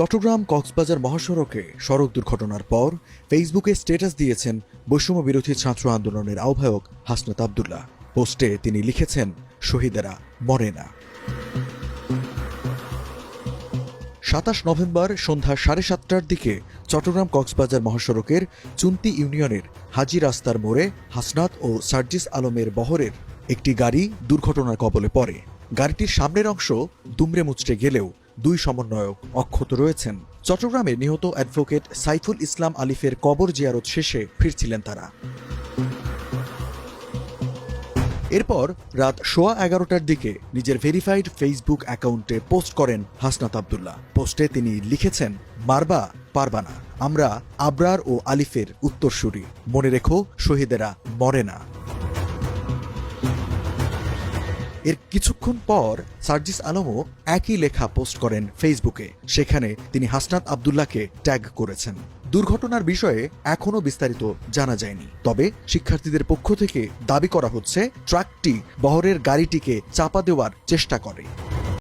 চট্টগ্রাম কক্সবাজার মহাসড়কে সড়ক দুর্ঘটনার পর ফেসবুকে স্ট্যাটাস দিয়েছেন বৈষম্য বিরোধী ছাত্র আন্দোলনের আহ্বায়ক হাসনাত আবদুল্লাহ। পোস্টে তিনি লিখেছেন, শহীদেরা মরে না। সাতাশ নভেম্বর সন্ধ্যা সাড়ে সাতটার দিকে চট্টগ্রাম কক্সবাজার মহাসড়কের চুন্তি ইউনিয়নের হাজি রাস্তার মোড়ে হাসনাত ও সার্জিস আলমের বহরের একটি গাড়ি দুর্ঘটনার কবলে পড়ে। গাড়িটির সামনের অংশ দুমড়ে মুচড়ে গেলেও দুই সমন্বয়ক অক্ষত রয়েছেন। চট্টগ্রামে নিহত অ্যাডভোকেট সাইফুল ইসলাম আলিফের কবর জিয়ারত শেষে ফিরছিলেন তারা। এরপর রাত সোয়া এগারোটার দিকে নিজের ভেরিফাইড ফেসবুক অ্যাকাউন্টে পোস্ট করেন হাসনাত আবদুল্লাহ। পোস্টে তিনি লিখেছেন, মারবা, পারবা না। আমরা আবরার ও আলিফের উত্তরসূরি। মনে রেখো, শহীদেরা মরে না। এর কিছুক্ষণ পর সার্জিস আলমও একই লেখা পোস্ট করেন ফেসবুকে। সেখানে তিনি হাসনাত আবদুল্লাহকে ট্যাগ করেছেন। দুর্ঘটনার বিষয়ে এখনও বিস্তারিত জানা যায়নি। তবে শিক্ষার্থীদের পক্ষ থেকে দাবি করা হচ্ছে, ট্রাকটি বহরের গাড়িটিকে চাপা দেওয়ার চেষ্টা করে।